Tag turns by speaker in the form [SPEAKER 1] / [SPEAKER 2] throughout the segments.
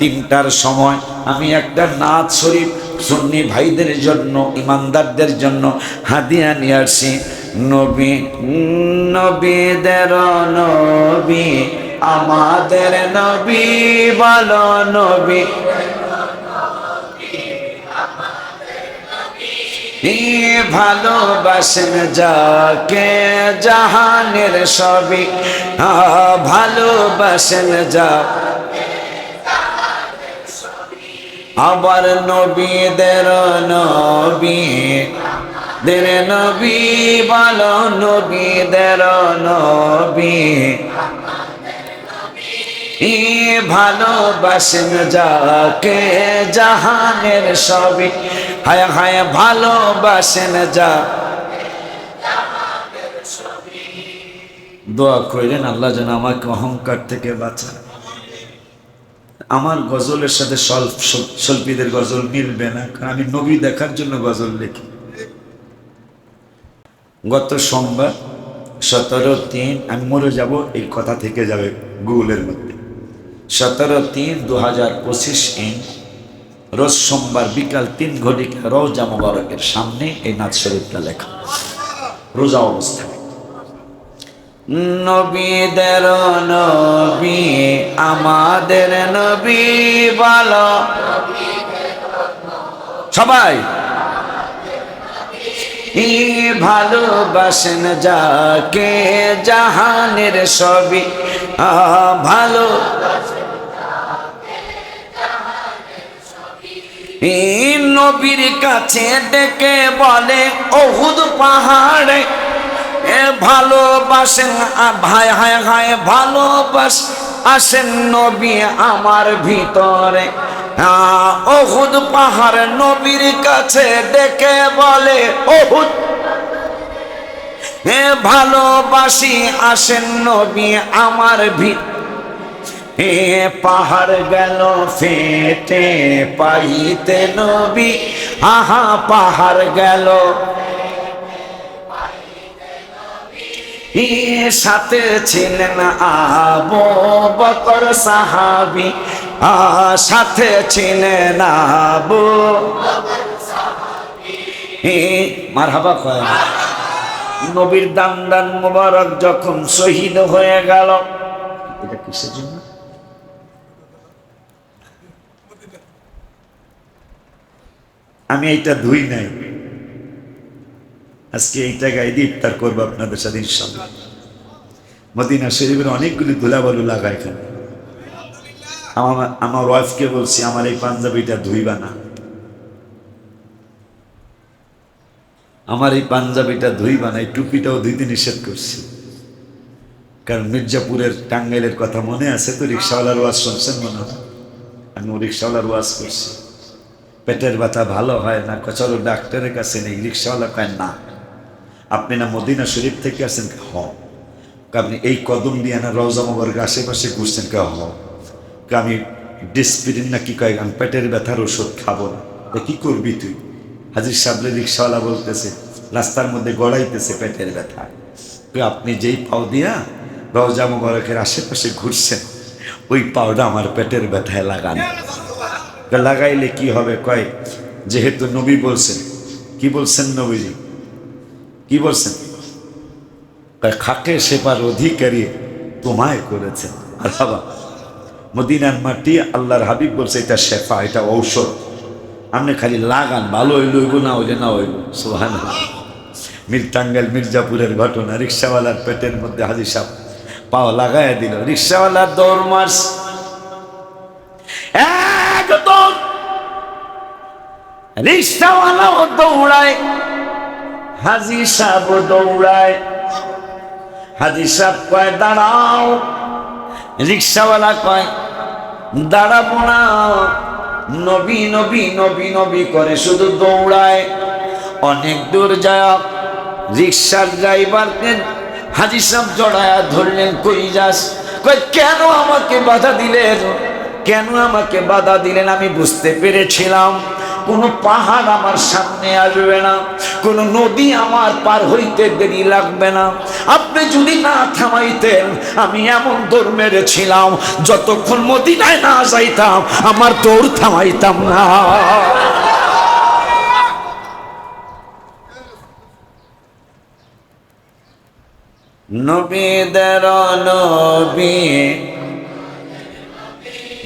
[SPEAKER 1] তিনটার সময় আমি একটা নাচ শরীফ সুন্নি ভাইদের জন্য, ইমানদারদের জন্য হাদিয়া নিয়ে আসি নবী, নবীদের নবী, আমাদের নবী বলো নবী। ভালোবাসেন যাকে জাহানের সবই ভালোবাসেন যা আবার নবীদের নবী, দের নবী বলো নবীদের নবী। ই ভালোবাসেন যাকে জাহানের সবই, হায় হায় ভালোবাসেন যা। দোয়া করেন আল্লাহ যেন আমাকে অহংকার থেকে বাঁচায় আমার গজলের সাথে স্বল্প শিল্পীদের গজল মিলবে না, কারণ আমি নবী দেখার জন্য গজল লিখি। গত সোমবার সতেরো তিন, আমি মরে যাব, এই কথা থেকে যাবে গুগলের মধ্যে। সতেরো তিন দু হাজার পঁচিশ ইন রোজ সোমবার বিকাল তিন ঘটিকা রোজা মোবারকের সামনে এই নাচ শরীফটা লেখা। রোজা অবস্থায় নবীদের নবী, আমাদের নবী বলো। সবাই। ভালোবাসেন যাকে, জাহানের সবই ভালো। নবীর কাছে ডেকে বলে অহুদ পাহাড়ে এ ভালোবাসেন ভাই হায় হায় ভালোবাস, আসেন নবী আমার ভিতরে। অহুদ পাহাড় নবীর কাছে ডেকে বলে, অহুদ ভালোবাসি, আসেন নবী আমার ভিতরে এ পাহাড় গেল ফেটে পাইতে নবী, আহা, পাহাড় গেল সাথে ছিলেন আবু বকর সাহাবি সাথে ছিলেন আবু এ মারহাবা কয় নবীর দান দান মুবারক যখন শহীদ হয়ে গেল। এটা কিসের জন্য? আমি এটা ধুই নাই। আজকে এইটা গায়ে দিয়ে ইফতার করব আপনাদের সাথে ইনশাল্লাহ মদিনা শরীফের অনেকগুলি ধুলাবালু লাগায় এখানে আমার আমার ওয়াইফকে বলছি, আমার এই পাঞ্জাবিটা ধুইবা না। আমার এই পাঞ্জাবিটা ধুইবা না। এই টুপিটাও ধুইতে নিষেধ করছি। কারণ মির্জাপুরের টাঙ্গাইলের কথা মনে আছে তো, রিক্সাওয়ালার ওয়াজ শুনছেন মনে হয়? আমি রিক্সাওয়ালার ওয়াজ করছি। পেটের ব্যথা ভালো হয় না? চলো ডাক্তারের কাছে নেই। রিক্সাওয়ালা কয়, না। আপনি না মদিনা শরীফ থেকে আসেন হ। আপনি এই কদম দিয়ে না রওজা মোবারক আশেপাশে ঘুরছেন কে? হ। আমি ডিসপিরিন না কি কয় আমি পেটের ব্যথার ওষুধ খাব না। তা কি করবি তুই? হাজির সাবলে রিক্সাওয়ালা বলতেছে, রাস্তার মধ্যে গড়াইতেছে পেটের ব্যথা। আপনি যেই পাও দিয়া রওজা মোবারকের আশেপাশে ঘুরছেন, ওই পাওটা আমার পেটের ব্যথায় লাগান। লাগাইলে কি হবে? কয়, যেহেতু নবী বলছেন। কি বলছেন নবীজি? কি বলছেন? খাকে সেবার অধিকারী তোমায় করেছেন আর বাবা, মদিনার মাটি আল্লাহর হাবিব বলছে, এটা শেফা, এটা ঔষধ। আপনি খালি লাগান, ভালো হইল হইব, না হইলে না হইব। সোহান মির টাঙ্গাইল, মির্জাপুরের ঘটনা, রিক্সাওয়ালার পেটের মধ্যে হাজি সাহেব পাও লাগাইয়া দিল। রিক্সাওয়ালার দৌড় মার্স একদম রিক্সাওয়ালাও দৌড়ায়। হাজি সাহেব দৌড়ায়। হাজি সাহেব কয়, দাঁড়াও। রিক্সাওয়ালা কয়, দাঁড়াবো না। নবী নবী নবী নবী করে শুধু দৌড়ায়। অনেক দূর যায়, রিক্সার ড্রাইভারকে হাজি সাহেব জড়ায়া ধরলেন, কই যাস? কয়, কেন আমাকে বাধা দিলেন? কেন আমাকে বাধা দিলেন আমি বুঝতে পেরেছিলাম। কোনো পাহাড় আমার সামনে আসবে না, কোনো নদী আমার পার হইতে দেরি লাগবে না। আপনি যদি না থামাইতেন, আমি এমন দৌড় মেরেছিলাম, যতক্ষণ মদিনায় না যাইতাম, আমার দৌড় থামাইতাম না। নবীদের নবী,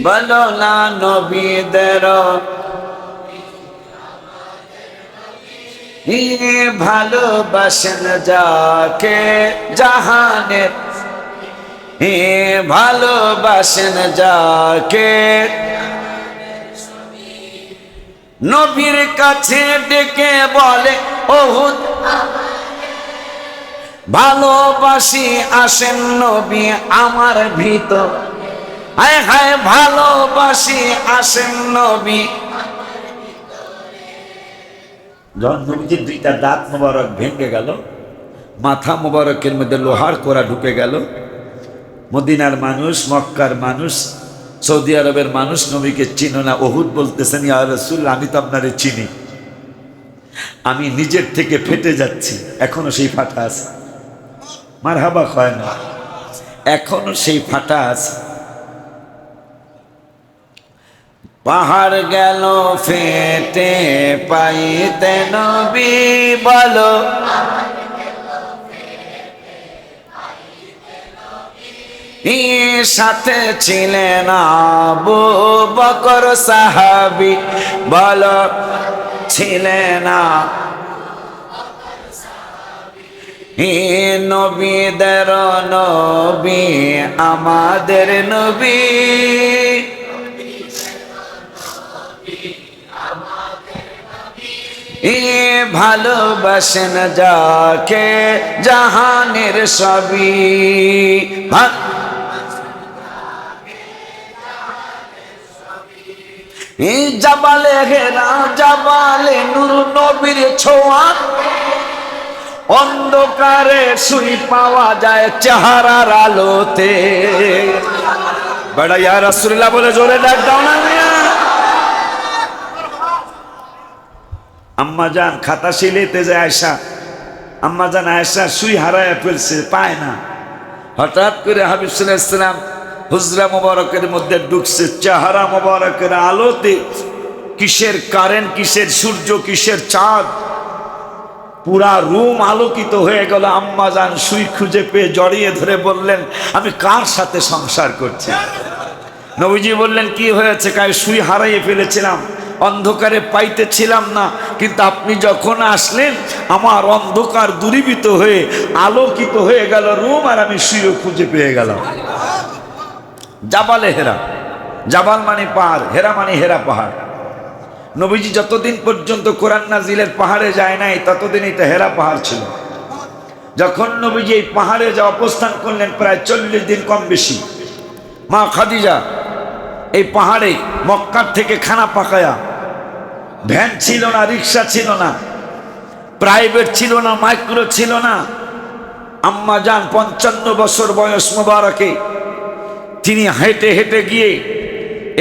[SPEAKER 1] বলো না নবীদের ভালোবাসেন যাকে জাহানের। হে ভালোবাসেন যাকে নবীর কাছে ডেকে বলে, ওহুদ, ভালোবাসি আসেন নবী আমার ভিতর হায় হায়, ভালোবাসি আসেন নবী যখন নবীজির দুইটা দাঁত মোবারক ভেঙে গেল, মাথা মোবারকের মধ্যে লোহার কোরা ঢুকে গেল। মদিনার মানুষ, মক্কার মানুষ, সৌদি আরবের মানুষ নবীকে চিনো না, ওহুদ বলতেছেন, ইয়া রসুল, আমি তো আপনারে চিনি। আমি নিজের থেকে ফেটে যাচ্ছি, এখনও সেই ফাটা আছে। মার হাবা হয় না? এখনও সেই ফাটা আছে। পাহাড় গেল, ফেটে পাইতে নবী বলো। সাথে ছিলেন আবু বকর সাহাবি। বলো, ছিলেন নবীদের নবী, আমাদের নবী। এ ভালোবাসেন যাকে জাহানের সবই। জাবালে হেরা, জাবালে নুর নবীর ছোঁয়া। অন্ধকারে শুই পাওয়া যায় চেহারার আলোতে। বেড়া ইয়া রাসূলুল্লাহ বলে, জোরে ডাক দাও না মিয়া। আম্মা যান, খাতা শিলেতে যায় আয়সা আম্মা যান আয়সা সুই হারায় ফেলছে, পায় না। হঠাৎ করে হাবিব ইসলাম হুজরা মোবারকের মধ্যে ঢুকছে, চেহারা মোবারকের আলোতে। কিসের কারেন্ট কিসের সূর্য, কিসের চাঁদ? পুরা রুম আলোকিত হয়ে গেল। আম্মা যান সুই খুঁজে পেয়ে জড়িয়ে ধরে বললেন, আমি কার সাথে সংসার করছি? নবীজি বললেন, কি হয়েছে? কায় সুই হারাইয়ে ফেলেছিলাম। অন্ধকারে পাইতেছিলাম না। কিন্তু আপনি যখন আসলেন, আমার অন্ধকার দূরীভূত হয়ে আলোকিত হয়ে গেল রুম আর আমি শুয়ে খুঁজে পেয়ে গেলাম। জাবালে হেরা। জাবাল মানে পাহাড়, হেরা মানে হেরা পাহাড়। নবীজি যতদিন পর্যন্ত কোরআন নাজিলের পাহাড়ে যায় নাই ততদিন এটা হেরা পাহাড় ছিল। যখন নবীজি এই পাহাড়ে যা অবস্থান করলেন, প্রায় চল্লিশ দিন কম বেশি। মা খাদিজা, এই পাহাড়ে, মক্কার থেকে খানা পাকায়া ভ্যান ছিল না, রিক্সা ছিল না, প্রাইভেট ছিল না, মাইক্রো ছিল না। আম্মা যান পঞ্চান্ন বছর বয়স মোবারকে। তিনি হেঁটে হেঁটে গিয়ে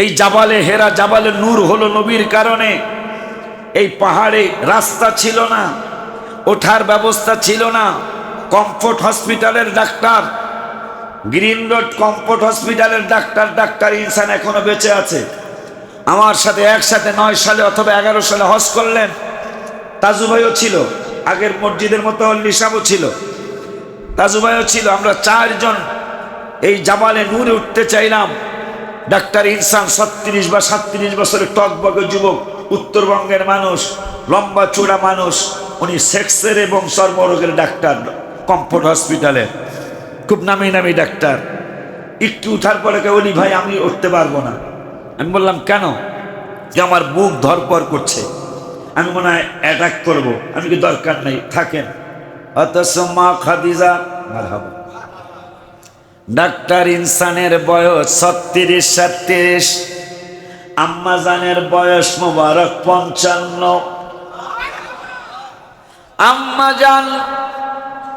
[SPEAKER 1] এই জাবালে হেরা জাবালে নূর হলো নবীর কারণে এই পাহাড়ে রাস্তা ছিল না, ওঠার ব্যবস্থা ছিল না। কমফোর্ট হসপিটালের ডাক্তার, গ্রিন রোড কমফোর্ট হসপিটালের ডাক্তার ডাক্তার ইনসান এখনও বেঁচে আছে। আমার সাথে একসাথে নয় সালে অথবা এগারো সালে হজ করলেন। তাজু ভাইও ছিল। আগের মসজিদের মতো লিসাবও ছিল। তাজু ভাইও ছিল। আমরা চারজন এই জামালে নূরে উঠতে চাইলাম। ডাক্তার ইনসান ছত্রিশ বা সাতত্রিশ বছরের টকবগে যুবক, উত্তরবঙ্গের মানুষ, লম্বা চূড়া মানুষ। উনি সেক্সের এবং চর্মরোগের ডাক্তার কমফোর্ট হসপিটালে। খুব নামি নামি ডাক্তার। একটু উঠার পরে কে বলি, ভাই, আমি উঠতে পারব না। আমি বললাম, কেন? যে আমার বুক ধরপর করছে। আমি মনে হয় অ্যাটাক করব। আমি কি দরকার নেই? থাকেন। অথচ মা খাদিজা ডাক্তার ইনসানের বয়স ছত্রিশ, সাতত্রিশ। আম্মাজানের বয়স মোবারক পঞ্চান্ন। আম্মাজান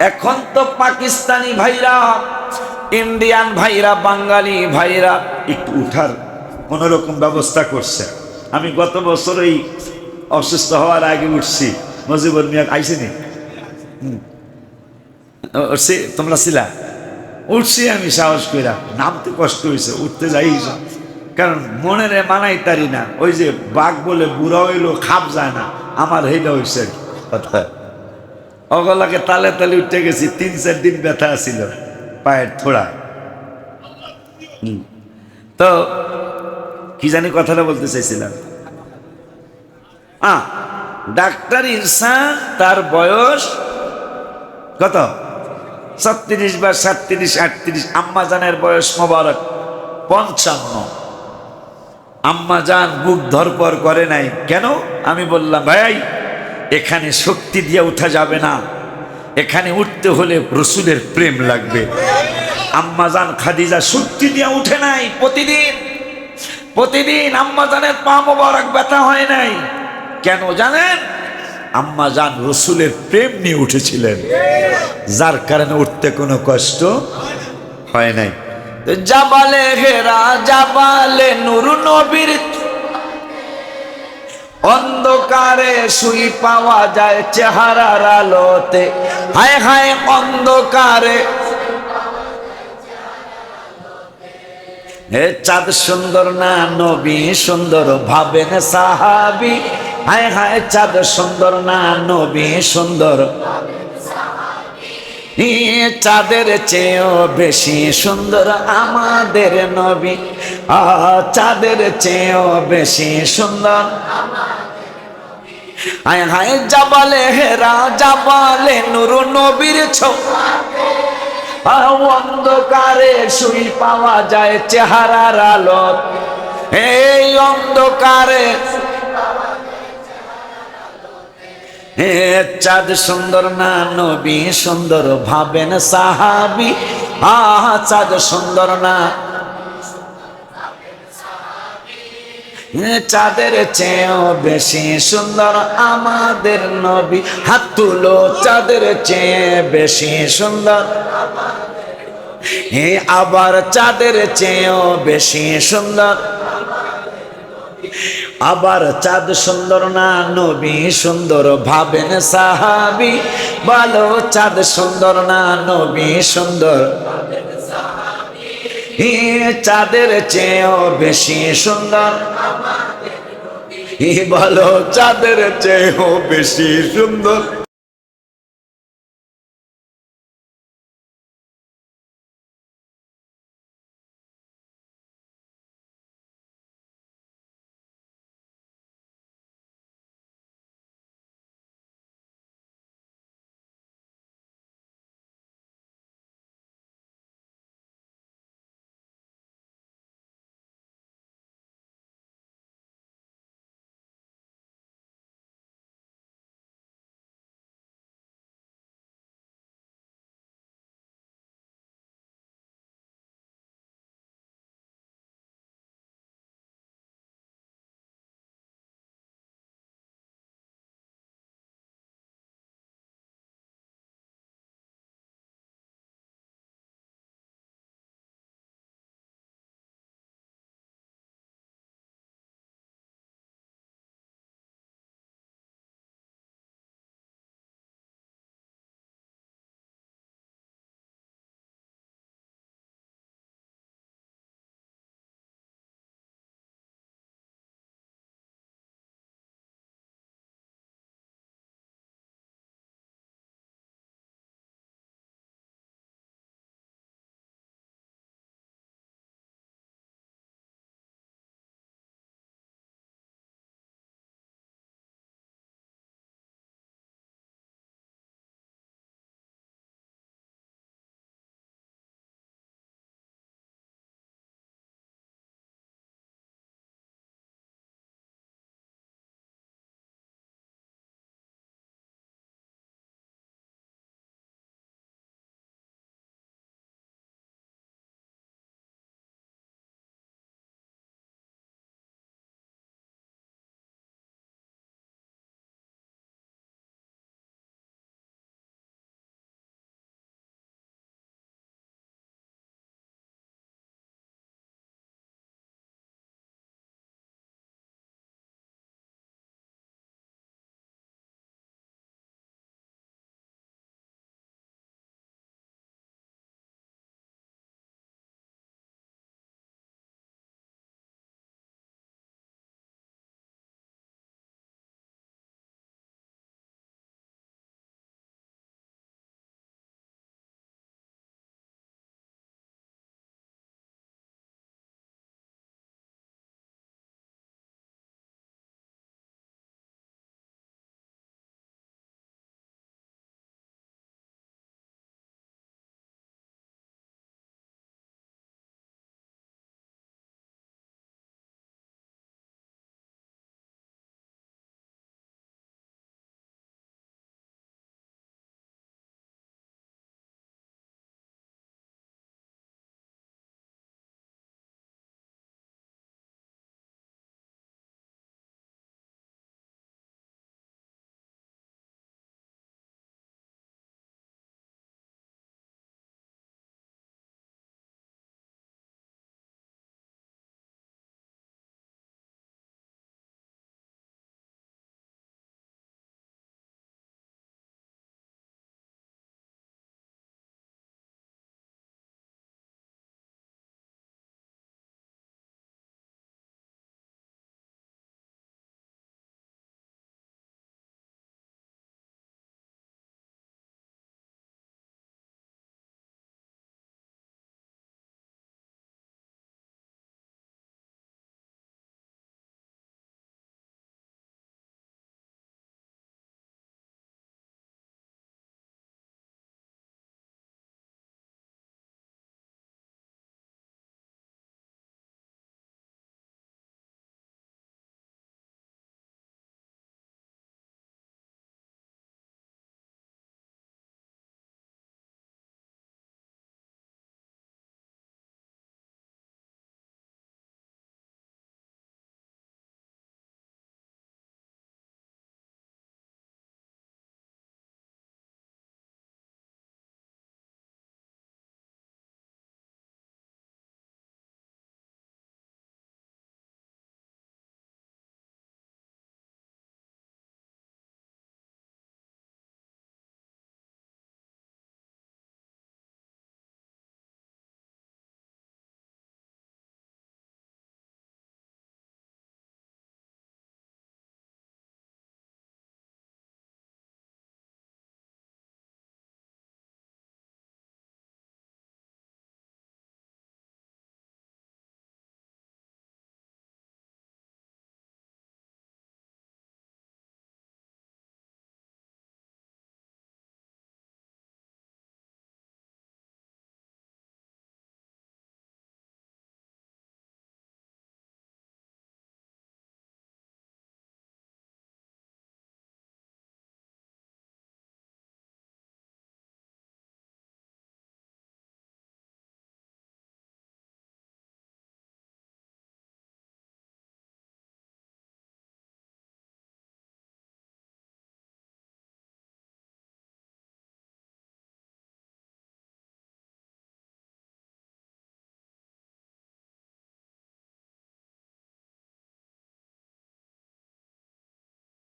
[SPEAKER 1] এখন তো পাকিস্তানি ভাইরা, ইন্ডিয়ান ভাইরা, বাঙালি ভাইরা, একটু উঠার কোন রকম ব্যবস্থা করছে। আমি গত বছর এই অসুস্থ হওয়ার আগে উঠছি। মজিবুর মিয়া আইসিনি উঠছি, তোমরা ছিলা? উঠছি আমি সাহস কইরা। নামতে কষ্ট হয়েছে উঠতে যাই কারণ মনের মানাই তারি না। ওই যে বাঘ বলে বুড়া হইল, খাপ যায় না। আমার হেটা হয়েছে অগলাকে তালে তালে উঠে গেছি, তিন চার দিন ব্যথা ছিল পায়ের থোড়া। তো কি জানি কথাটা বলতে চাইছিলাম। আ ডাক্তার ইরসান তার বয়স কত? ছত্রিশ বা সাতত্রিশ, আটত্রিশ আম্মাজানের বয়স মোবারক, পঞ্চান্ন। আম্মাজান বুক ধরপর করে নাই। কেন? আমি বললাম, ভাই, এখানে শক্তি দিয়ে উঠা যাবে না। এখানে উঠতে হলে রসুলের প্রেম লাগবে। আম্মাজান খাদিজা শক্তি দিয়ে উঠে নাই প্রতিদিন। প্রতিদিন আম্মাজানের পা মোবারক ব্যথা হয় নাই। কেন জানেন? আম্মা আম্মাজান রসুলের প্রেম নিয়ে উঠেছিলেন। যার কারণে উঠতে কোনো কষ্ট হয় নাই। জাবালে হেরা, জাবালে নুর নবীর অন্ধকারে শুই পাওয়া যায় চেহারার আলোতে। হায় হায় অন্ধকারে হে চাঁদ সুন্দর না নবী সুন্দর ভাবেন সাহাবি? হায় হায় চাঁদ সুন্দর না নবী সুন্দর এ চাঁদের চেয়েও বেশি সুন্দর আমাদের নবী। আ, চাঁদের চেয়েও বেশি সুন্দর। হায় হায় জাবালে হেরা, জাবালে নুরু নবীর ছো অন্ধকারে শুই পাওয়া যায় চেহারার আলো এই অন্ধকারে চাঁদ সুন্দর না নবী সুন্দর ভাবেন সাহাবি। আহ, চাঁদ সুন্দর না চাঁদের চেয়েও বেশি সুন্দর আমাদের নবী। হাত তুলো, চাঁদের চেয়ে বেশি সুন্দর আবার চাঁদের চেয়েও বেশি সুন্দর আবার চাঁদ সুন্দর না, নবী সুন্দর ভাবেন সাহাবি। বলো চাঁদ সুন্দর না, নবী সুন্দর চাঁদের চেয়েও বেশি সুন্দর। বলো চাঁদের চেয়েও বেশি সুন্দর।